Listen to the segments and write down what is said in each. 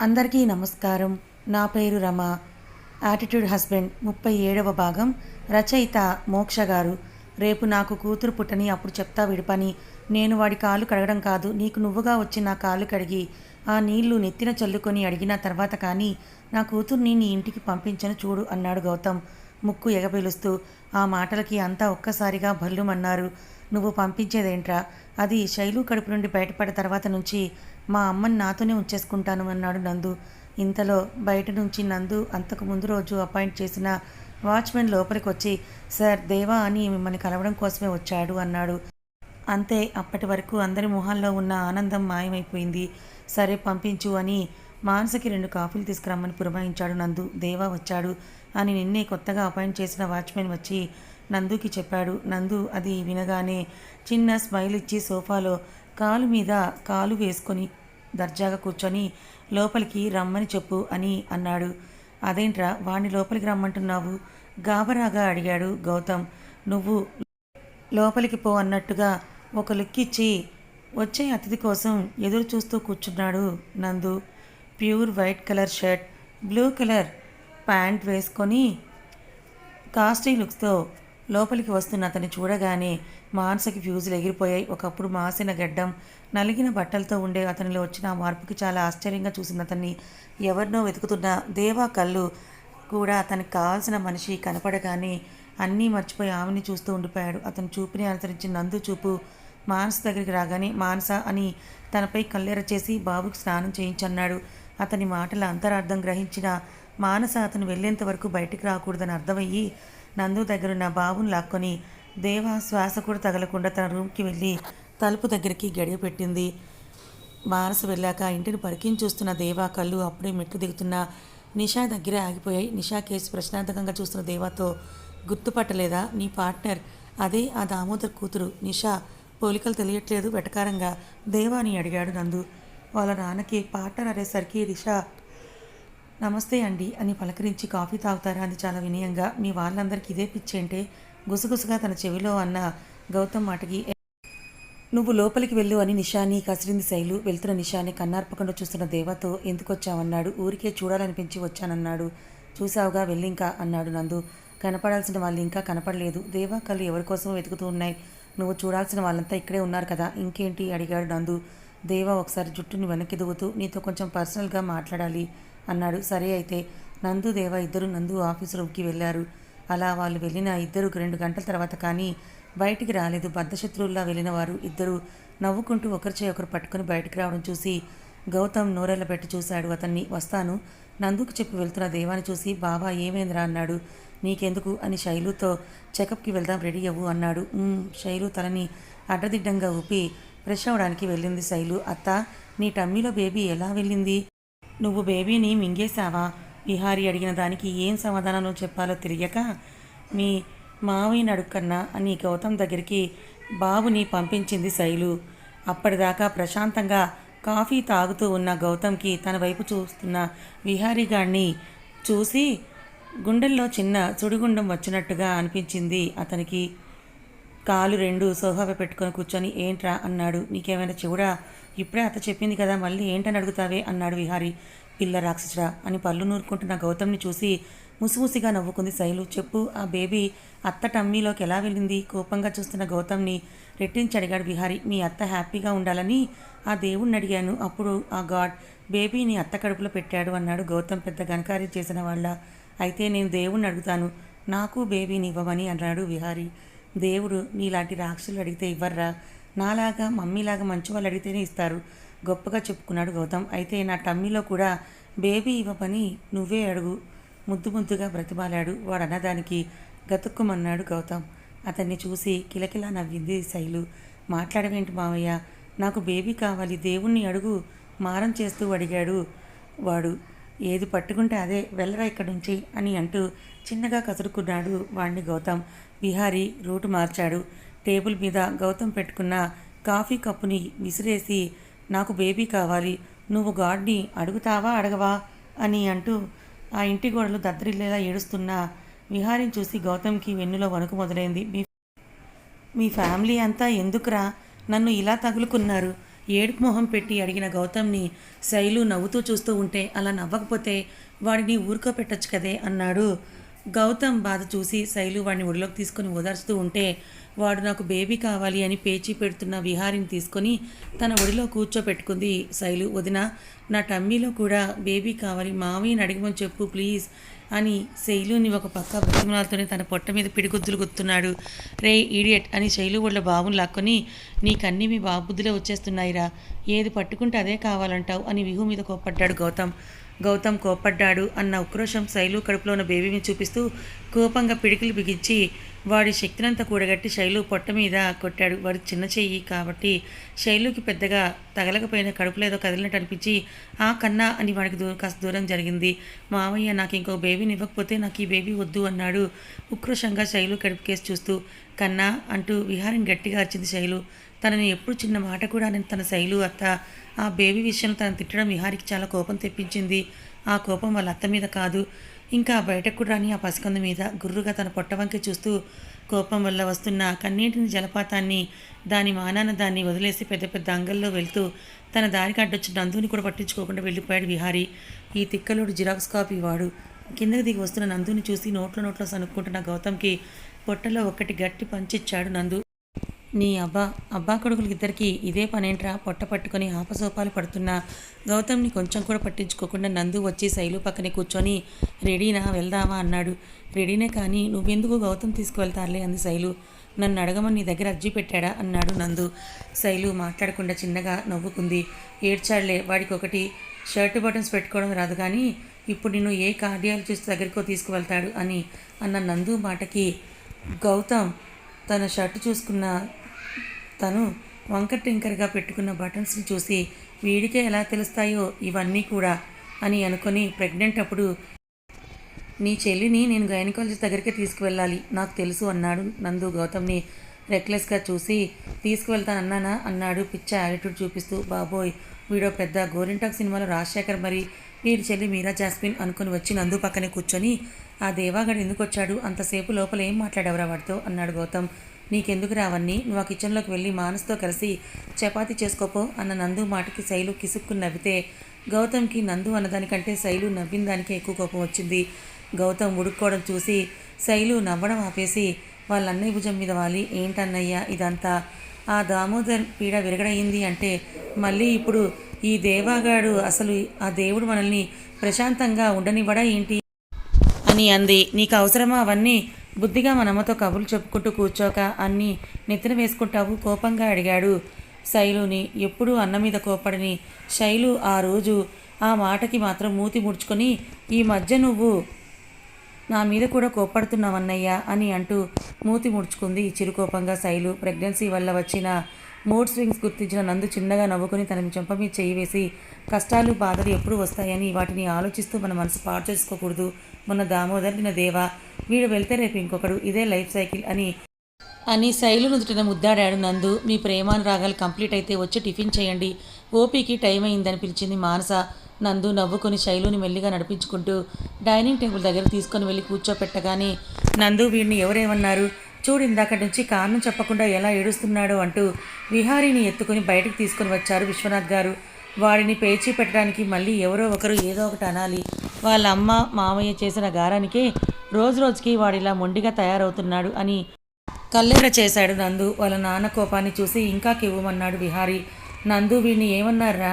అందరికీ నమస్కారం. నా పేరు రమ. యాటిట్యూడ్ హస్బెండ్ ముప్పై ఏడవ భాగం. రచయిత మోక్ష గారు. రేపు నాకు కూతురు పుట్టని అప్పుడు చెప్తా విడిపని నేను వాడి కాలు కడగడం కాదు. నీకు నువ్వుగా వచ్చి నా కాలు కడిగి ఆ నీళ్ళు నెత్తిన చల్లుకొని అడిగిన తర్వాత కానీ నా కూతుర్ని నీ ఇంటికి పంపించను చూడు అన్నాడు గౌతమ్. ముక్కు ఎగపిలుస్తూ ఆ మాటలకి అంతా ఒక్కసారిగా భల్లుమన్నారు. నువ్వు పంపించేదేంట్రా? అది శైలు కడుపు నుండి బయటపడ్డ తర్వాత నుంచి మా అమ్మని నాతోనే ఉంచేసుకుంటాను అన్నాడు నందు. ఇంతలో బయట నుంచి నందు అంతకు ముందు రోజు అపాయింట్ చేసిన వాచ్మెన్ లోపలికి వచ్చి సార్ దేవా అని మిమ్మల్ని కలవడం కోసమే వచ్చాడు అన్నాడు. అంతే అప్పటి వరకు అందరి మొహాల్లో ఉన్న ఆనందం మాయమైపోయింది. సరే పంపించు అని మానసకి రెండు కాఫీలు తీసుకురమ్మని పురమాయించాడు నందు. దేవా వచ్చాడు అని నిన్నే కొత్తగా అపాయింట్ చేసిన వాచ్మెన్ వచ్చి నందుకి చెప్పాడు. నందు అది వినగానే చిన్న స్మైల్ ఇచ్చి సోఫాలో కాలు మీద కాలు వేసుకొని దర్జాగా కూర్చొని లోపలికి రమ్మని చెప్పు అని అన్నాడు. అదేంట్రా వాణ్ణి లోపలికి రమ్మంటున్నావు? గాబరాగా అడిగాడు గౌతమ్. నువ్వు లోపలికి పో అన్నట్టుగా ఒక లుక్ ఇచ్చి వచ్చే అతిథి కోసం ఎదురు చూస్తూ కూర్చున్నాడు Nandu. Pure white colour shirt blue colour pant వేసుకొని కాస్ట్లీ లుక్స్తో లోపలికి వస్తున్న అతన్ని చూడగానే మానసకి ఫ్యూజులు ఎగిరిపోయాయి. ఒకప్పుడు మాసిన గడ్డం నలిగిన బట్టలతో ఉండే అతనిలో వచ్చిన ఆ మార్పుకి చాలా ఆశ్చర్యంగా చూసింది అతన్ని. ఎవరినో వెతుకుతున్న దేవా కళ్ళు కూడా అతనికి కావాల్సిన మనిషి కనపడగానే అన్నీ మర్చిపోయి ఆమెని చూస్తూ ఉండిపోయాడు. అతను చూపుని అనుసరించిన నందు చూపు మానస దగ్గరికి రాగానే మానస అని తనపై కల్లెర చేసి బాబుకి స్నానం చేయించన్నాడు. అతని మాటల అంతరార్థం గ్రహించిన మానస అతను వెళ్ళేంత వరకు బయటికి రాకూడదని అర్థమయ్యి నందు దగ్గరున్న బాబును లాక్కొని దేవ శ్వాస కూడా తగలకుండా తన రూమ్కి వెళ్ళి తలుపు దగ్గరికి గడియ పెట్టింది. మానస వెళ్ళాక ఇంటిని పరికిం చూస్తున్న దేవా కళ్ళు అప్పుడే మెట్లు దిగుతున్న నిషా దగ్గరే ఆగిపోయాయి. నిషా కేసు ప్రశ్నార్థకంగా చూస్తున్న దేవాతో గుర్తుపట్టలేదా నీ పార్ట్నర్? అదే ఆ దామోదర్ కూతురు. నిషా పోలికలు తెలియట్లేదు వెటకారంగా దేవా అని అడిగాడు నందు. వాళ్ళ నాన్నకి పార్ట్నర్ అనేసరికి నిషా నమస్తే అండి అని పలకరించి కాఫీ తాగుతారా అని చాలా వినయంగా. మీ వాళ్ళందరికీ ఇదే పిచ్చేంటే గుసగుసగా తన చెవిలో అన్న గౌతమ్ మాటకి నువ్వు లోపలికి వెళ్ళు అని నిషాని కసిరింది శైలు వెళ్తున్న నిషాని కన్నార్పకుండా చూస్తున్న దేవతో ఎందుకొచ్చావన్నాడు. ఊరికే చూడాలనిపించి వచ్చానన్నాడు. చూసావుగా వెళ్ళింకా అన్నాడు నందు. కనపడాల్సిన వాళ్ళు ఇంకా కనపడలేదు. దేవా కళ్ళు ఎవరికోసమో వెతుకుతూ ఉన్నాయి. నువ్వు చూడాల్సిన వాళ్ళంతా ఇక్కడే ఉన్నారు కదా. ఇంకేంటి? అడిగాడు నందు. దేవా ఒకసారి జుట్టుని వెనక్కి దువ్వుతూ నీతో కొంచెం పర్సనల్గా మాట్లాడాలి. అన్నాడు. సరే అయితే. నందు దేవ ఇద్దరు నందు ఆఫీసు రూమ్కి వెళ్ళారు. అలా వాళ్ళు వెళ్ళిన ఇద్దరు రెండు గంటల తర్వాత కానీ బయటికి రాలేదు. బద్ధశత్రువుల్లా వెళ్ళిన వారు ఇద్దరు నవ్వుకుంటూ ఒకరిచే ఒకరు పట్టుకుని బయటికి రావడం చూసి గౌతమ్ నోరెళ్ళ పెట్టి చూశాడు. అతన్ని వస్తాను. నందుకు చెప్పి వెళ్తున్న దేవాన్ని చూసి బాబా ఏమైందిరా? అన్నాడు. నీకెందుకు? అని శైలుతో చెకప్కి వెళ్దాం రెడీ అవ్వు అన్నాడు. శైలు తలని అడ్డదిడ్డంగా ఊపి ఫ్రెష్ అవడానికి వెళ్ళింది శైలు. అత్త నీ టమ్మీలో బేబీ ఎలా వెళ్ళింది? నువ్వు బేబీని మింగేశావా? బిహారీ అడిగిన దానికి ఏం సమాధానం చెప్పాలో తెలియక మీ మావయ్యని అడుక్కన్నా అని గౌతమ్ దగ్గరికి బాబుని పంపించింది శైలు. అప్పటిదాకా ప్రశాంతంగా కాఫీ తాగుతూ ఉన్న గౌతమ్కి తన వైపు చూస్తున్న విహారీ గాడిని చూసి గుండెల్లో చిన్న సుడిగుండం వచ్చినట్టుగా అనిపించింది అతనికి. కాలు రెండు సోఫాపై పెట్టుకొని కూర్చొని ఏంట్రా? అన్నాడు. నీకేమైనా చెవుడా? ఇప్పుడే అత్త చెప్పింది కదా మళ్ళీ ఏంటని అడుగుతావే? అన్నాడు విహారి. పిల్ల రాక్షసుడా అని పళ్ళు నూరుకుంటున్న గౌతమ్ని చూసి ముసిముసిగా నవ్వుకుంది శైలు. చెప్పు ఆ బేబీ అత్త టమ్మీలోకి ఎలా వెళ్ళింది? కోపంగా చూస్తున్న గౌతమ్ని రెట్టించి అడిగాడు విహారి. మీ అత్త హ్యాపీగా ఉండాలని ఆ దేవుణ్ణి అడిగాను. అప్పుడు ఆ గాడ్ బేబీని అత్త కడుపులో పెట్టాడు అన్నాడు గౌతమ్ పెద్ద ఘనకార్యం చేసిన వాళ్ళ. అయితే నేను దేవుణ్ణి అడుగుతాను. నాకు బేబీని ఇవ్వమని అన్నాడు విహారి. దేవుడు నీలాంటి రాక్షసులు అడిగితే ఇవ్వర్రా? నాలాగా మమ్మీలాగా మంచి వాళ్ళు అడిగితేనే ఇస్తారు. గొప్పగా చెప్పుకున్నాడు గౌతమ్. అయితే నా టమ్మీలో కూడా బేబీ ఇవ్వమని నువ్వే అడుగు. ముద్దు ముద్దుగా బ్రతిమాలాడు. వాడు అన్నదానికి గతుక్కుమన్నాడు గౌతమ్. అతన్ని చూసి కిలకిలా నవ్వింది శైలు. మాట్లాడవేంటి మావయ్య? నాకు బేబీ కావాలి. దేవుణ్ణి అడుగు. మారం చేస్తూ అడిగాడు వాడు. ఏది పట్టుకుంటే అదే. వెళ్ళరా ఇక్కడి నుంచి అని అంటూ చిన్నగా కసురుకున్నాడు వాణ్ణి గౌతమ్. బిహారీ రూటు మార్చాడు. టేబుల్ మీద గౌతమ్ పెట్టుకున్న కాఫీ కప్పుని విసిరేసి నాకు బేబీ కావాలి. నువ్వు గాడ్ని అడుగుతావా అడగవా? అని అంటూ ఆ ఇంటి గోడలు దద్దరిల్లేలా ఏడుస్తున్న విహారిని చూసి గౌతమ్కి వెన్నులో వణుకు మొదలైంది. మీ మీ ఫ్యామిలీ అంతా ఎందుకురా నన్ను ఇలా తగులుకున్నారు? ఏడుపు మొహం పెట్టి అడిగిన గౌతమ్ని శైలు నవ్వుతూ చూస్తూ ఉంటే అలా నవ్వకపోతే వాడిని ఊరుకోపెట్టచ్చు కదే అన్నాడు గౌతమ్ బాధ చూసి శైలు వాడిని ఒడిలోకి తీసుకొని ఓదార్చుతూ ఉంటే వాడు నాకు బేబీ కావాలి అని పేచీ పెడుతున్న విహారిని తీసుకొని తన ఒడిలో కూర్చోపెట్టుకుంది శైలు. వదిన నా టమ్మీలో కూడా బేబీ కావాలి మామయ్యని అడిగమని చెప్పు ప్లీజ్ అని శైలుని ఒక పక్క బ్రతిమలాలతోనే తన పొట్ట మీద పిడిగుద్దులు గుర్తున్నాడు రే ఈడియట్ అని శైలు వాళ్ళ బాబుని లాక్కొని నీకన్నీ మీ బాబుద్దులే వచ్చేస్తున్నాయిరా. ఏది పట్టుకుంటే అదే కావాలంటావు అని విహు మీద కోప్పడ్డాడు గౌతమ్. గౌతమ్ కోపడ్డాడు అన్న ఉక్రోషం శైలు కడుపులో ఉన్న బేబీని చూపిస్తూ కోపంగా పిడికిలు బిగించి వాడి శక్తినంతా కూడగట్టి శైలు పొట్ట మీద కొట్టాడు. వాడి చిన్న చెయ్యి కాబట్టి శైలుకి పెద్దగా తగలకపోయిన కడుపులో ఏదో కదిలినట్టు అనిపించి ఆ కన్నా అని వాడికి దూరం కాస్త దూరం జరిగింది. మామయ్య నాకు ఇంకో బేబీని ఇవ్వకపోతే నాకు ఈ బేబీ వద్దు అన్నాడు ఉక్రోషంగా శైలు కడుపు కేసు చూస్తూ. కన్నా అంటూ విహారం గట్టిగా అర్చింది శైలు. తనని ఎప్పుడు చిన్న మాట కూడా నేను తన శైలు అత్త ఆ బేబీ విషయం తను తిట్టడం విహారికి చాలా కోపం తెప్పించింది. ఆ కోపం వాళ్ళ అత్త మీద కాదు. ఇంకా బయటకు కూడా రాని ఆ పసికందు మీద గుర్రుగా తన పొట్టవంకి చూస్తూ కోపం వల్ల వస్తున్న కన్నీటిని జలపాతాన్ని దాని మానాన దాన్ని వదిలేసి పెద్ద పెద్ద అంగల్లో వెళ్తూ తన దారికి అడ్డొచ్చిన నందుని కూడా పట్టించుకోకుండా వెళ్ళిపోయాడు విహారీ. ఈ తిక్కలోడు జిరాక్స్ కాపీ వాడు. కిందకి దిగి వస్తున్న నందుని చూసి నోట్లో నోట్లో సనుక్కుంటున్న గౌతమ్కి పొట్టలో ఒకటి గట్టి పంచిచ్చాడు నందు. నీ అబ్బా అబ్బా కొడుకులకి ఇద్దరికి ఇదే పనేంట్రా? పొట్ట పట్టుకొని ఆపసోపాలు పడుతున్న. గౌతమ్ని కొంచెం కూడా పట్టించుకోకుండా నందు వచ్చి శైలు పక్కనే కూర్చొని రెడీనా వెళ్దామా? అన్నాడు. రెడీనే కానీ నువ్వెందుకు గౌతమ్ తీసుకువెళ్తారులే? అంది శైలు. నన్ను అడగమని నీ దగ్గర అర్జీ పెట్టాడా? అన్నాడు నందు. శైలు మాట్లాడకుండా చిన్నగా నవ్వుకుంది. ఏడ్చాడులే వాడికి ఒకటి షర్ట్ బటన్స్ పెట్టుకోవడం రాదు కానీ ఇప్పుడు నిన్ను ఏ కార్డియాలజిస్ట్ దగ్గరికో తీసుకువెళ్తాడు అని అన్న నందు మాటకి గౌతమ్ తన షర్ట్ చూసుకున్న తను వంక టింకర్గా పెట్టుకున్న బటన్స్ని చూసి వీడికే ఎలా తెలుస్తాయో ఇవన్నీ కూడా అని అనుకొని ప్రెగ్నెంట్ అప్పుడు నీ చెల్లిని నేను గైనకాలజిస్ట్ దగ్గరికి తీసుకువెళ్ళాలి నాకు తెలుసు అన్నాడు నందు గౌతమ్ని రెక్లెస్గా చూసి తీసుకువెళ్తానన్నానా అన్నాడు పిచ్చ యాటిట్యూడ్ చూపిస్తూ బాబోయ్ వీడో పెద్ద గోరింటాక్ సినిమాలో రాజశేఖర్ మరి వీడి చెల్లి మీరా జాస్మిన్ అనుకుని వచ్చి నందు పక్కనే కూర్చొని ఆ దేవాగడు ఎందుకు వచ్చాడు అంతసేపు లోపల ఏం మాట్లాడేవరా వాడితో? అన్నాడు గౌతమ్. నీకెందుకు రావన్నీ? నువ్వు ఆ కిచెన్లోకి వెళ్ళి మానస్తో కలిసి చపాతీ చేసుకోపో అన్న నందు మాటకి శైలు కిసుక్కుని నవ్వితే గౌతమ్కి నందు అన్నదానికంటే శైలు నవ్విన దానికే ఎక్కువ కోపం వచ్చింది. గౌతమ్ ఉడుక్కోవడం చూసి శైలు నవ్వడం ఆపేసి వాళ్ళ అన్నయ్య భుజం మీద వాలి. ఏంటన్నయ్యా ఇదంతా? ఆ దామోదర్ పీడ విరగడయింది అంటే మళ్ళీ ఇప్పుడు ఈ దేవాగాడు అసలు ఆ దేవుడు మనల్ని ప్రశాంతంగా ఉండనివ్వడా ఏంటి? అని అంది. నీకు అవసరమా అవన్నీ? బుద్ధిగా మనమ్మతో కబుర్లు చెప్పుకుంటూ కూర్చోక అన్నీ నెత్తిన వేసుకుంటావు కోపంగా అడిగాడు. శైలుని ఎప్పుడూ అన్న మీద కోపడని శైలు ఆ రోజు ఆ మాటకి మాత్రం మూతి ముడుచుకొని ఈ మధ్య నువ్వు నా మీద కూడా కోప్పడుతున్నావన్నయ్యా అని అంటూ మూతి ముడుచుకుంది చిరుకోపంగా శైలు. ప్రెగ్నెన్సీ వల్ల వచ్చిన మూడ్ స్వింగ్స్ గుర్తించిన నందు చిన్నగా నవ్వుకొని తన చెంప మీద చేయి వేసి కష్టాలు బాధలు ఎప్పుడు వస్తాయని వాటిని ఆలోచిస్తూ మన మనసు పాడు చేసుకోకూడదు మొన్న దామోదర్ నిన్న దేవా. వీడు వెళ్తే రేపు ఇంకొకడు ఇదే లైఫ్ సైకిల్ అని. అని శైలు నుదుటిన ముద్దాడాడు నందు. మీ ప్రేమానురాగాలు కంప్లీట్ అయితే వచ్చి టిఫిన్ చేయండి. ఓపీకి టైం అయిందని పిలిచింది మానస నందు నవ్వుకొని శైలుని మెల్లిగా నడిపించుకుంటూ డైనింగ్ టేబుల్ దగ్గర తీసుకొని వెళ్ళి కూర్చోపెట్టగానే నందు వీడిని ఎవరేమన్నారు? చూడు ఇందాక నుంచి కారణం చెప్పకుండా ఎలా ఏడుస్తున్నాడు అంటూ విహారీని ఎత్తుకుని బయటకు తీసుకొని వచ్చారు విశ్వనాథ్ గారు. వాడిని పేచీ పెట్టడానికి మళ్ళీ ఎవరో ఒకరు ఏదో ఒకటి అనాలి. వాళ్ళ అమ్మ మామయ్య చేసిన గారానికే రోజు రోజుకి వాడిలా మొండిగా తయారవుతున్నాడు అని కల్లెర చేశాడు నందు. వాళ్ళ నాన్న కోపాన్ని చూసి ఇంకా కివ్వమన్నాడు విహారీ. నందు వీడిని ఏమన్నారా?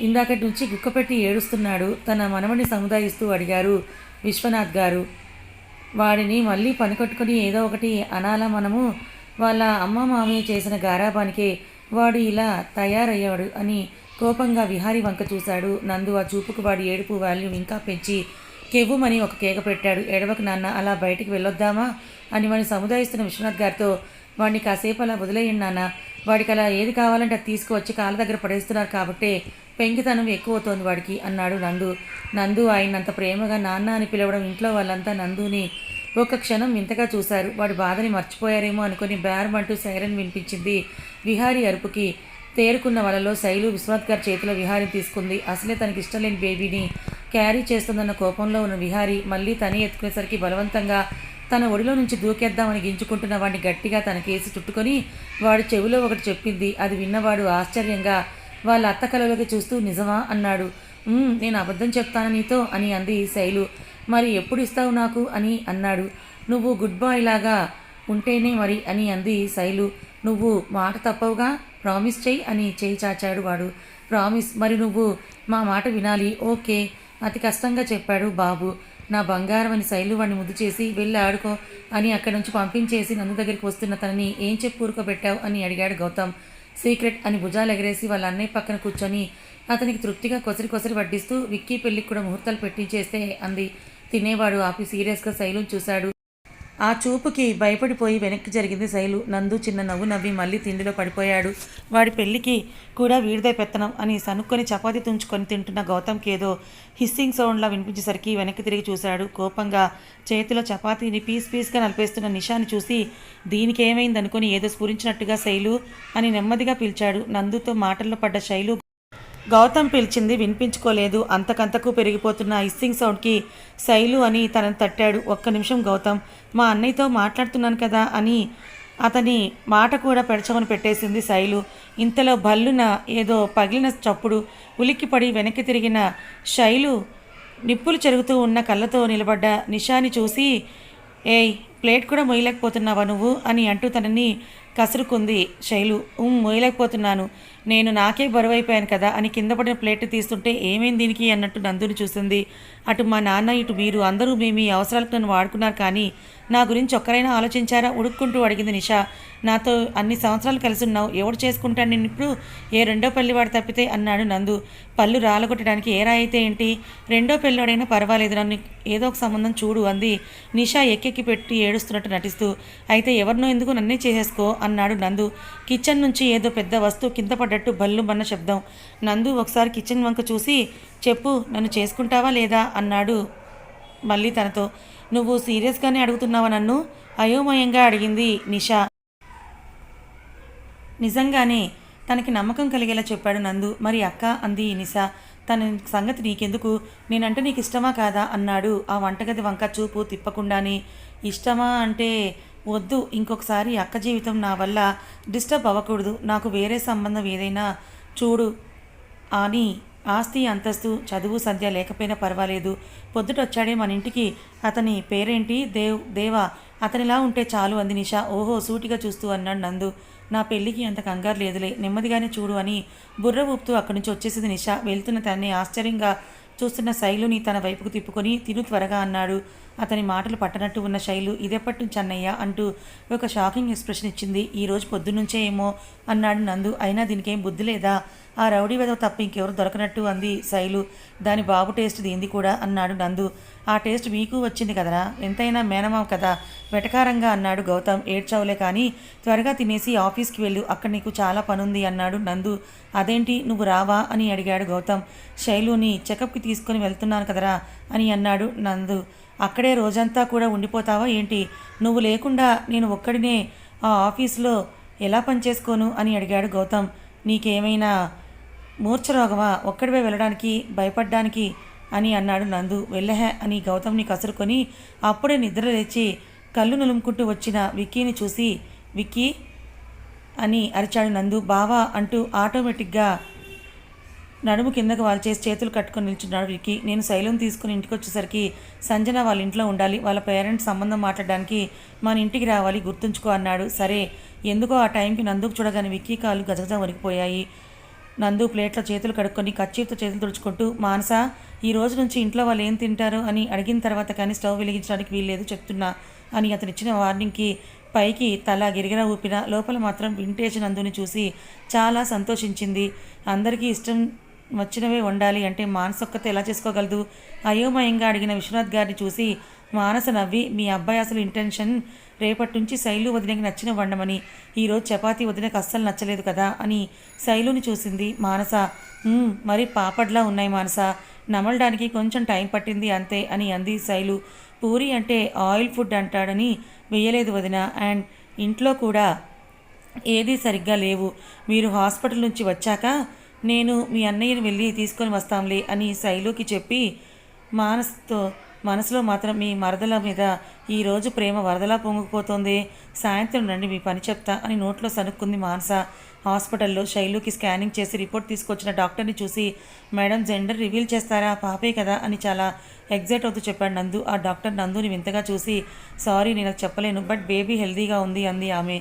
ఇందాకటి నుంచి గుక్కపెట్టి ఏడుస్తున్నాడు. తన మనమని సముదాయిస్తూ అడిగారు విశ్వనాథ్ గారు. వాడిని మళ్ళీ పనికట్టుకుని ఏదో ఒకటి అనాల మనము? వాళ్ళ అమ్మ మామయ్య చేసిన గారాభానికే వాడు ఇలా తయారయ్యాడు అని కోపంగా విహారి వంక చూశాడు. నందు ఆ చూపుకు వాడి ఏడుపు వాల్యూమ్ ఇంకా పెంచి కెవ్వుమని ఒక కేక పెట్టాడు. ఎడవకు నాన్న అలా బయటికి వెళ్ళొద్దామా? అని వాడిని సముదాయిస్తున్న విశ్వనాథ్ గారితో వాడిని కాసేపు అలా వదిలేయండి నాన్న. వాడికి అలా ఏది కావాలంటే అది తీసుకువచ్చి కాళ్ళ దగ్గర పడేస్తున్నారు కాబట్టే పెంకితనం ఎక్కువవుతోంది వాడికి అన్నాడు నందు. నందు ఆయన అంత ప్రేమగా నాన్న అని పిలవడం ఇంట్లో వాళ్ళంతా నందుని ఒక క్షణం వింతగా చూశారు. వాడి బాధని మర్చిపోయారేమో అనుకుని బేరమంటూ సైరన్ వినిపించింది విహారీ అరుపుకి. తేరుకున్న వాళ్ళలో శైలు విశ్వనాథ్ గారి చేతిలో విహారీ తీసుకుంది. అసలే తనకి ఇష్టం లేని బేబీని క్యారీ చేస్తుందన్న కోపంలో ఉన్న విహారీ మళ్ళీ తనే ఎత్తుకునేసరికి బలవంతంగా తన ఒడిలో నుంచి దూకేద్దామని గింజుకుంటున్న వాడిని గట్టిగా తన కేసి చుట్టుకొని వాడి చెవిలో ఒకటి చెప్పింది. అది విన్నవాడు ఆశ్చర్యంగా వాళ్ళ అత్త కలలోకి చూస్తూ నిజమా? అన్నాడు. నేను అబద్ధం చెప్తాను నీతో అని అంది శైలు. మరి ఎప్పుడు ఇస్తావు నాకు? అని అన్నాడు. నువ్వు గుడ్ బాయ్ లాగా ఉంటేనే మరి అని అంది శైలు. నువ్వు మాట తప్పవుగా? ప్రామిస్ చెయ్యి అని చేయి చాచాడు వాడు. ప్రామిస్? మరి నువ్వు మా మాట వినాలి? ఓకే అతి కష్టంగా చెప్పాడు బాబు. నా బంగారం అని శైలు వాడిని ముద్దు చేసి వెళ్ళి ఆడుకో అని అక్కడి నుంచి పంపించేసి నందు దగ్గరికి వస్తున్న తనని ఏం చెప్పు ఊరుకోబెట్టావు అని అడిగాడు గౌతమ్. సీక్రెట్ అని భుజాలు ఎగరేసి వాళ్ళ అన్నయ్య పక్కన కూర్చొని అతనికి తృప్తిగా కొసరి కొసరి వడ్డిస్తూ విక్కీ పెళ్ళికి కూడా ముహూర్తాలు పెట్టించేస్తే అంది. తినేవాడు ఆపి సీరియస్గా శైలుని చూశాడు. ఆ చూపుకి భయపడిపోయి వెనక్కి జరిగింది శైలు. నందు చిన్న నవ్వు నవ్వి మళ్ళీ తిండిలో పడిపోయాడు. వాడి పెళ్ళికి కూడా వీడిదే పెత్తనం అని సనుక్కొని చపాతీ తుంచుకొని తింటున్న గౌతమ్కి ఏదో హిస్సింగ్ సౌండ్లా వినిపించేసరికి వెనక్కి తిరిగి చూశాడు. కోపంగా చేతిలో చపాతీని పీస్ పీస్గా నలిపేస్తున్న నిషాని చూసి దీనికి ఏమైంది అనుకుని ఏదో స్ఫురించినట్టుగా శైలు అని నెమ్మదిగా పిలిచాడు. నందుతో మాటల్లో పడ్డ శైలు గౌతమ్ పిలిచింది వినిపించుకోలేదు. అంతకంతకు పెరిగిపోతున్న ఇస్సింగ్ సౌండ్కి శైలు అని తనను తట్టాడు. ఒక్క నిమిషం గౌతమ్ మా అన్నయ్యతో మాట్లాడుతున్నాను కదా అని అతని మాట కూడా పెడచమని పెట్టేసింది శైలు. ఇంతలో భల్లున ఏదో పగిలిన చప్పుడు ఉలిక్కిపడి వెనక్కి తిరిగిన శైలు నిప్పులు చెరుగుతూ ఉన్న కళ్ళతో నిలబడ్డ నిషాని చూసి ఏయ్ ప్లేట్ కూడా మొయ్యలేకపోతున్నావా నువ్వు? అని అంటూ తనని కసురుకుంది శైలు. మొయ్యలేకపోతున్నాను నేను నాకే బరువైపోయాను కదా అని కింద పడిన ప్లేట్ తీస్తుంటే ఏమేం దీనికి అన్నట్టు నందుని చూసింది. అటు మా నాన్న ఇటు మీరు అందరూ మేము మీ అవసరాలకు నన్ను వాడుకున్నారు కానీ నా గురించి ఒక్కరైనా ఆలోచించారా? ఉడుక్కుంటూ అడిగింది నిషా. నాతో అన్ని సంవత్సరాలు కలిసి ఉన్నావు ఎవడు చేసుకుంటాను నేను ఇప్పుడు? ఏ రెండో పెళ్ళివాడు తప్పితే? అన్నాడు నందు. పళ్ళు రాలగొట్టడానికి ఏ రాయితే ఏంటి? రెండో పెళ్ళివాడైనా పర్వాలేదు నన్ను ఏదో ఒక సంబంధం చూడు అంది. నిషా ఎక్కెక్కి పెట్టి ఏడుస్తున్నట్టు నటిస్తూ. అయితే ఎవరినో ఎందుకు నన్నే చేసేసుకో? అన్నాడు నందు. కిచెన్ నుంచి ఏదో పెద్ద వస్తువు కింద పడ్డట్టు బల్లు మన్న శబ్దం. నందు ఒకసారి కిచెన్ వంక చూసి చెప్పు నన్ను చేసుకుంటావా లేదా? అన్నాడు మళ్ళీ తనతో. నువ్వు సీరియస్గానే అడుగుతున్నావా నన్ను? అయోమయంగా అడిగింది నిషా. నిజంగానే తనకి నమ్మకం కలిగేలా చెప్పాడు నందు. మరి అక్క అంది నిషా. తన సంగతి నీకెందుకు? నేనంటే నీకు ఇష్టమా కాదా? అన్నాడు. ఆ వంటగది వంక చూపు తిప్పకుండానే. ఇష్టమా అంటే వద్దు ఇంకొకసారి అక్క జీవితం నా వల్ల డిస్టర్బ్ అవ్వకూడదు. నాకు వేరే సంబంధం ఏదైనా చూడు అని ఆస్తి అంతస్తు చదువు సంధ్య లేకపోయినా పర్వాలేదు. పొద్దుటొచ్చాడే మన ఇంటికి అతని పేరేంటి? దేవ్ దేవా అతనిలా ఉంటే చాలు అంది నిషా. ఓహో సూటిగా చూస్తూ అన్నాడు నందు. నా పెళ్ళికి అంత కంగారు లేదులే నెమ్మదిగానే చూడు అని బుర్ర ఊపుతూ అక్కడి నుంచి వచ్చేసింది నిషా. వెళ్తున్న తన్ని ఆశ్చర్యంగా చూస్తున్న శైలుని తన వైపుకు తిప్పుకొని తిను త్వరగా అన్నాడు. అతని మాటలు పట్టనట్టు ఉన్న శైలు ఇదెప్పటి నుంచి అన్నయ్య అంటూ ఒక షాకింగ్ ఎక్స్ప్రెషన్ ఇచ్చింది. ఈ రోజు పొద్దున్నుంచే ఏమో అన్నాడు నందు. అయినా దీనికేం బుద్ధి లేదా? ఆ రౌడీ వెదవ తప్ప ఇంకెవరు దొరకనట్టు అంది శైలు. దాని బాబు టేస్ట్ దీంది కూడా అన్నాడు నందు. ఆ టేస్ట్ మీకు వచ్చింది కదరా? ఎంతైనా మేనమావ కదా? వెటకారంగా అన్నాడు గౌతమ్. ఏడ్చావులే కానీ త్వరగా తినేసి ఆఫీస్కి వెళ్ళు. అక్కడ నీకు చాలా పనుంది అన్నాడు నందు. అదేంటి? నువ్వు రావా? అని అడిగాడు గౌతమ్. శైలుని చెకప్కి తీసుకొని వెళ్తున్నాను కదరా? అని అన్నాడు నందు. అక్కడే రోజంతా కూడా ఉండిపోతావా ఏంటి? నువ్వు లేకుండా నేను ఒక్కడినే ఆ ఆఫీస్లో ఎలా పనిచేసుకోను అని అడిగాడు గౌతమ్. నీకేమైనా మూర్ఛరోగమా? ఒక్కడివే వెళ్ళడానికి భయపడ్డానికి అని అన్నాడు నందు. వెళ్ళహే అని గౌతమ్ని కసురుకొని అప్పుడే నిద్ర లేచి కళ్ళు నులుముకుంటూ వచ్చిన విక్కీని చూసి విక్కీ అని అరిచాడు నందు. బావా అంటూ ఆటోమేటిక్గా నడుము కిందకు వాళ్ళు చేసి చేతులు కట్టుకొని నిల్చున్నాడు విక్కీ. నేను శైలం తీసుకుని ఇంటికి వచ్చేసరికి సంజన వాళ్ళ ఇంట్లో ఉండాలి వాళ్ళ పేరెంట్స్ సంబంధం మాట్లాడడానికి మన ఇంటికి రావాలి గుర్తుంచుకో అన్నాడు. సరే ఎందుకో ఆ టైంకి నందుకు చూడగానే విక్కీ కాళ్ళు గజగజ వణికిపోయాయి. నందు ప్లేట్లో చేతులు కడుక్కొని కచ్చీతో చేతులు తుడుచుకుంటూ మానస ఈ రోజు నుంచి ఇంట్లో వాళ్ళు ఏం తింటారు? అని అడిగిన తర్వాత కానీ స్టవ్ వెలిగించడానికి వీల్లేదు చెప్తున్నా అని అతను ఇచ్చిన వార్నింగ్కి పైకి తల గిరిగిన ఊపిన. లోపల మాత్రం వింటేజ్ నందుని చూసి చాలా సంతోషించింది. అందరికీ ఇష్టం వచ్చినవే వండాలి అంటే మానసొక్కతే ఎలా చేసుకోగలదు? అయోమయంగా అడిగిన విశ్వనాథ్ గారిని చూసి మానస నవ్వి మీ అబ్బాయి అసలు ఇంటెన్షన్ రేపటి నుంచి శైలు వదినకి నచ్చిన వండమని ఈరోజు చపాతీ వదినకు అస్సలు నచ్చలేదు కదా? అని శైలుని చూసింది మానస. మరి పాపడ్లా ఉన్నాయి మానస. నమలడానికి కొంచెం టైం పట్టింది అంతే అని అంది శైలు. పూరి అంటే ఆయిల్ ఫుడ్ అంటాడని వేయలేదు వదిన. అండ్ ఇంట్లో కూడా ఏదీ సరిగ్గా లేవు. మీరు హాస్పిటల్ నుంచి వచ్చాక నేను మీ అన్నయ్యని వెళ్ళి తీసుకొని వస్తాంలే అని శైలుకి చెప్పి మానస్తో మనసులో మాత్రం మీ మరదల మీద ఈరోజు ప్రేమ వరదలా పొంగిపోతుంది. సాయంత్రం రండి మీ పని చెప్తా అని నోట్లో సనుక్కుంది మానస. హాస్పిటల్లో శైలుకి స్కానింగ్ చేసి రిపోర్ట్ తీసుకొచ్చిన డాక్టర్ని చూసి మేడం జెండర్ రివీల్ చేస్తారా? పాపే కదా అని చాలా ఎగ్జైట్ అవుతూ చెప్పాడు నందు. ఆ డాక్టర్ నందుని వింతగా చూసి సారీ నేను చెప్పలేను బట్ బేబీ హెల్దీగా ఉంది అంది ఆమె.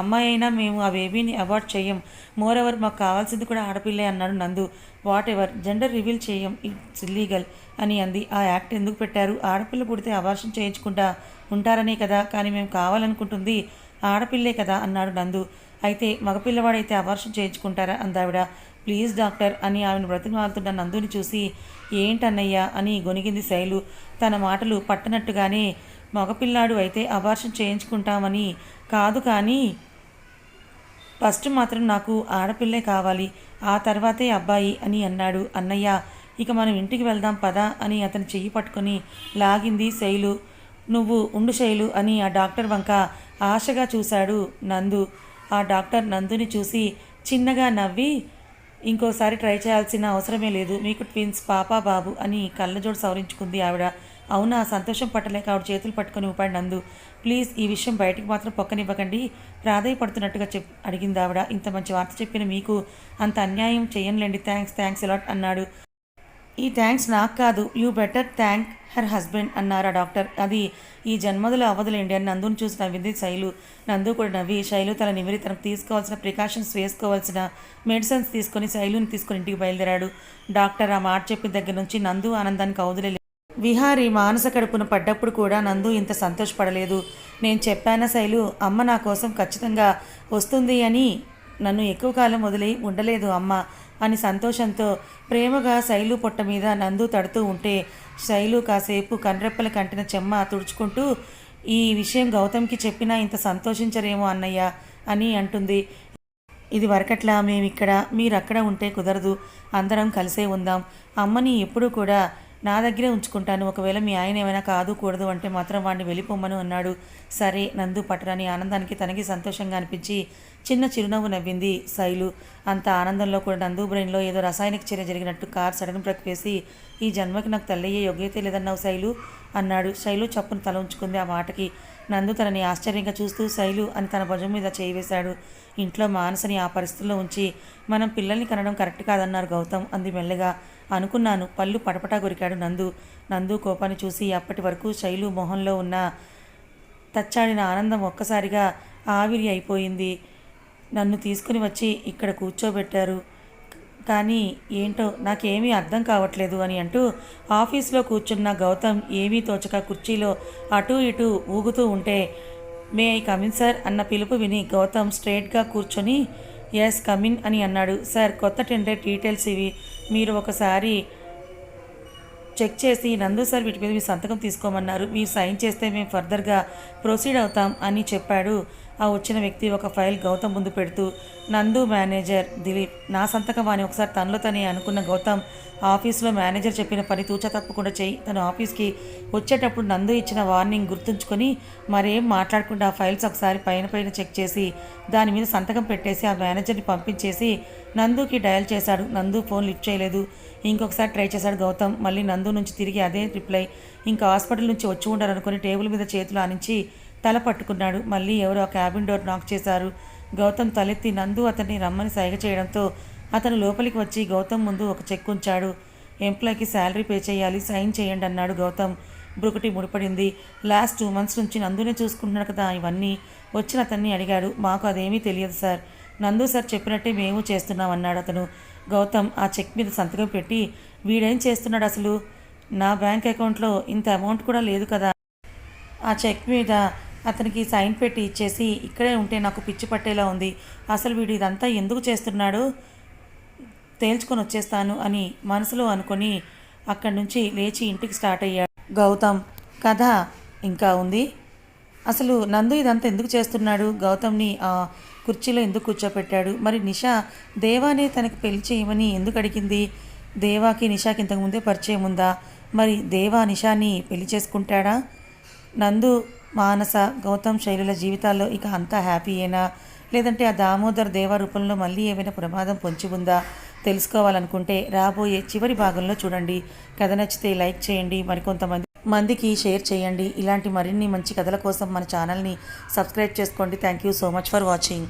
అమ్మాయి అయినా మేము ఆ బేబీని అవార్డ్ చేయం మోర్ ఎవర్ మాకు కావాల్సింది కూడా ఆడపిల్లే అన్నాడు Nandu. Whatever gender reveal చేయం ఇట్స్ ఇల్లీగల్ అని అంది. ఆ యాక్ట్ ఎందుకు పెట్టారు? ఆడపిల్ల పుడితే అవార్షన్ చేయించుకుంటా ఉంటారనే కదా కానీ మేము కావాలనుకుంటుంది ఆడపిల్లే కదా అన్నాడు నందు. అయితే మగపిల్లవాడైతే అవార్షన్ చేయించుకుంటారా అందావిడ ప్లీజ్ డాక్టర్ అని ఆమెను బ్రతిమాలుతున్న నందుని చూసి ఏంటన్నయ్యా అని గొనిగింది శైలు. తన మాటలు పట్టనట్టుగానే మగపిల్లాడు అయితే అబార్షన్ చేయించుకుంటామని కాదు కానీ ఫస్ట్ మాత్రం నాకు ఆడపిల్లే కావాలి ఆ తర్వాతే అబ్బాయి అని అన్నాడు. అన్నయ్య ఇక మనం ఇంటికి వెళ్దాం పదా అని అతని చెయ్యి పట్టుకొని లాగింది శైలు. నువ్వు ఉండు శైలు అని ఆ డాక్టర్ వంక ఆశగా చూశాడు నందు. ఆ డాక్టర్ నందుని చూసి చిన్నగా నవ్వి ఇంకోసారి ట్రై చేయాల్సిన అవసరమే లేదు. మీకు ట్విన్స్ పాపా బాబు అని కళ్ళజోడు సవరించుకుంది ఆవిడ. అవునా సంతోషం పట్టలేక ఆవిడ చేతులు పట్టుకొని ఊపాడు నందు. ప్లీజ్ ఈ విషయం బయటికి మాత్రం పక్కనివ్వకండి. ప్రాధాయపడుతున్నట్టుగా చెప్ అడిగింది ఆవిడ. ఇంత మంచి వార్త చెప్పిన మీకు అంత అన్యాయం చేయంలేండి థ్యాంక్స్ థ్యాంక్స్ ఎలాట్ అన్నాడు. ఈ థ్యాంక్స్ నాకు కాదు. You better thank her husband అన్నారు ఆ డాక్టర్. అది ఈ జన్మదులో అవ్వదులేండి అని నందుని చూసి నవ్వింది శైలు. నందు కూడా నవ్వి శైలు తన నిమిరి తనకు తీసుకోవాల్సిన ప్రికాషన్స్ వేసుకోవాల్సిన మెడిసిన్స్ తీసుకొని శైలుని తీసుకొని ఇంటికి బయలుదేరాడు. డాక్టర్ ఆ మాట చెప్పిన దగ్గర నుంచి నందు ఆనందానికి అవదులే విహారి మానస కడుపున పడ్డప్పుడు కూడా నందు ఇంత సంతోషపడలేదు. నేను చెప్పానా శైలు అమ్మ నా కోసం ఖచ్చితంగా వస్తుంది అని నన్ను ఎక్కువ కాలం వదిలి ఉండలేదు అమ్మ. అని సంతోషంతో ప్రేమగా శైలు పొట్ట మీద నందు తడుతూ ఉంటే శైలు కాసేపు కండ్రెప్పల కంటిన చెమ్మ తుడుచుకుంటూ ఈ విషయం గౌతమ్కి చెప్పినా ఇంత సంతోషించరేమో అన్నయ్య అని అంటుంది. ఇది వరకట్లా మేమిక్కడ మీరు అక్కడ ఉంటే కుదరదు అందరం కలిసే ఉందాం. అమ్మని ఎప్పుడూ కూడా నా దగ్గరే ఉంచుకుంటాను. ఒకవేళ మీ ఆయన ఏమైనా కాదు కూడదు అంటే మాత్రం వాడిని వెళ్ళిపోమ్మను అన్నాడు. సరే నందు పట్టరాని ఆనందానికి తనకి సంతోషంగా అనిపించి చిన్న చిరునవ్వు నవ్వింది శైలు. అంత ఆనందంలో కూడా నందు బ్రెయిన్లో ఏదో రసాయనిక చర్య జరిగినట్టు కార్ సడన్ బ్రేక్ వేసి ఈ జన్మకి నాకు తల్లయ్యే యోగ్యత లేదన్నావు శైలు? అన్నాడు. శైలు చప్పును తల ఉంచుకుంది ఆ మాటకి. నందు తనని ఆశ్చర్యంగా చూస్తూ శైలు అని తన భుజం మీద చేయి వేశాడు. ఇంట్లో మానసని ఆ పరిస్థితుల్లో ఉంచి మనం పిల్లల్ని కనడం కరెక్ట్ కాదన్నారు గౌతమ్. అంది మెల్లగా. అనుకున్నాను. పళ్ళు పటపటా కొరికాడు నందు. నందు కోపాన్ని చూసి అప్పటి వరకు శైలు మొహంలో ఉన్న తచ్చాడిన ఆనందం ఒక్కసారిగా ఆవిరి అయిపోయింది. నన్ను తీసుకుని వచ్చి ఇక్కడ కూర్చోబెట్టారు. కానీ ఏంటో నాకేమీ అర్థం కావట్లేదు అని అంటూ ఆఫీస్లో కూర్చున్న గౌతమ్ ఏమీ తోచక కుర్చీలో అటూ ఇటూ ఊగుతూ ఉంటే మే ఐ కమిన్ సార్ అన్న పిలుపు విని గౌతమ్ స్ట్రేట్గా కూర్చొని ఎస్ కమిన్ అని అన్నాడు. సార్ కొత్త టెండర్ డీటెయిల్స్ ఇవి. మీరు ఒకసారి చెక్ చేసి నందు సార్ వీటి మీద మీ సంతకం తీసుకోమన్నారు. మీరు సైన్ చేస్తే మేము ఫర్దర్గా ప్రొసీడ్ అవుతాం అని చెప్పాడు. ఆ వచ్చిన వ్యక్తి ఒక ఫైల్ గౌతమ్ ముందు పెడుతూ నందు మేనేజర్ దిలీప్ నా సంతకం అని ఒకసారి తనలో తనే అనుకున్న గౌతమ్ ఆఫీస్లో మేనేజర్ చెప్పిన పని తూచా తప్పకుండా చేయి. తన ఆఫీస్కి వచ్చేటప్పుడు నందు ఇచ్చిన వార్నింగ్ గుర్తుంచుకొని మరేం మాట్లాడకుండా ఆ ఫైల్స్ ఒకసారి పైన పైన చెక్ చేసి దాని మీద సంతకం పెట్టేసి ఆ మేనేజర్ని పంపించేసి నందుకి డయల్ చేశాడు. నందు ఫోన్ లిఫ్ట్ చేయలేదు. ఇంకొకసారి ట్రై చేశాడు గౌతమ్. మళ్ళీ నందు నుంచి తిరిగి అదే రిప్లై. ఇంకా హాస్పిటల్ నుంచి వచ్చి ఉండాలనుకుని టేబుల్ మీద చేతులు ఆనించి తల పట్టుకున్నాడు. మళ్ళీ ఎవరో క్యాబిన్ డోర్ నాక్ చేశారు. గౌతమ్ తలెత్తి నందు అతన్ని రమ్మని సైగ చేయడంతో అతను లోపలికి వచ్చి గౌతమ్ ముందు ఒక చెక్ ఉంచాడు. ఎంప్లాయ్కి శాలరీ పే చేయాలి సైన్ చేయండి అన్నాడు గౌతమ్. బ్రుకటి ముడిపడింది. లాస్ట్ టూ మంత్స్ నుంచి నందునే చూసుకుంటున్నాడు కదా ఇవన్నీ. వచ్చిన అతన్ని అడిగాడు. మాకు అదేమీ తెలియదు సార్. నందు సార్ చెప్పినట్టే మేము చేస్తున్నాం అన్నాడు అతను. గౌతమ్ ఆ చెక్ మీద సంతకం పెట్టి వీడేం చేస్తున్నాడు అసలు? నా బ్యాంక్ అకౌంట్లో ఇంత అమౌంట్ కూడా లేదు కదా. ఆ చెక్ మీద అతనికి సైన్ పెట్టి ఇచ్చేసి ఇక్కడే ఉంటే నాకు పిచ్చి పట్టేలా ఉంది. అసలు వీడు ఇదంతా ఎందుకు చేస్తున్నాడు? తేల్చుకొని వచ్చేస్తాను అని మనసులో అనుకొని అక్కడి నుంచి లేచి ఇంటికి స్టార్ట్ అయ్యాడు. గౌతమ్ కథ ఇంకా ఉంది. అసలు నందు ఇదంతా ఎందుకు చేస్తున్నాడు? గౌతమ్ని ఆ కుర్చీలో ఎందుకు కూర్చోపెట్టాడు? మరి నిషా దేవానే తనకు పెళ్ళి చేయమని ఎందుకు అడిగింది? దేవాకి నిషాకి ఇంతకుముందే పరిచయం ఉందా? మరి దేవా నిషాని పెళ్ళి చేసుకుంటాడా? నందు మానస గౌతమ్ శైలుల జీవితాల్లో ఇక అంతా హ్యాపీయేనా లేదంటే ఆ దామోదర్ దేవ రూపంలో మళ్ళీ ఏమైనా ప్రమాదం పొంచి ఉందా? తెలుసుకోవాలనుకుంటే రాబోయే చివరి భాగంలో చూడండి. కథ నచ్చితే లైక్ చేయండి. మరికొంతమంది మందికి షేర్ చేయండి. ఇలాంటి మరిన్ని మంచి కథల కోసం మన ఛానల్ని సబ్స్క్రైబ్ చేసుకోండి. Thank you so much for watching